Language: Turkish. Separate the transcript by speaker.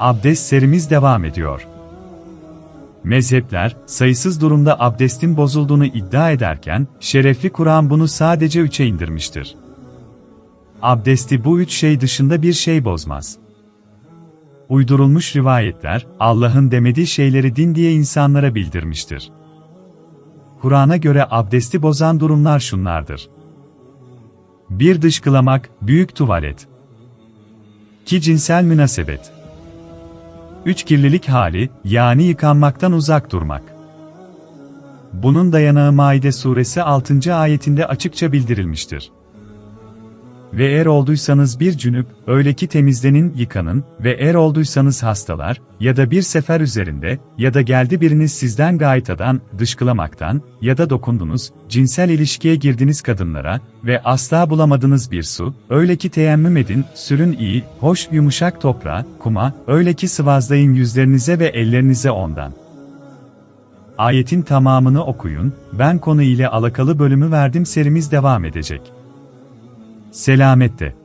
Speaker 1: Abdest serimiz devam ediyor. Mezhepler, sayısız durumda abdestin bozulduğunu iddia ederken, şerefli Kur'an bunu sadece üçe indirmiştir. Abdesti bu üç şey dışında bir şey bozmaz. Uydurulmuş rivayetler, Allah'ın demediği şeyleri din diye insanlara bildirmiştir. Kur'an'a göre abdesti bozan durumlar şunlardır. 1. Dışkılamak, büyük tuvalet. 2. Cinsel münasebet. 3. Kirlilik hali, yani yıkanmaktan uzak durmak. Bunun dayanağı Maide suresi 6. ayetinde açıkça bildirilmiştir. Ve eğer olduysanız bir cünüp, öyle ki temizlenin, yıkanın ve eğer olduysanız hastalar ya da bir sefer üzerinde ya da geldi biriniz sizden gaytadan, dışkılamaktan ya da dokundunuz, cinsel ilişkiye girdiniz kadınlara ve asla bulamadınız bir su, öyle ki teyemmüm edin, sürün iyi, hoş yumuşak toprağa, kuma, öyle ki sıvazlayın yüzlerinize ve ellerinize ondan. Ayetin tamamını okuyun, ben konu ile alakalı bölümü verdim serimiz devam edecek. Selamette.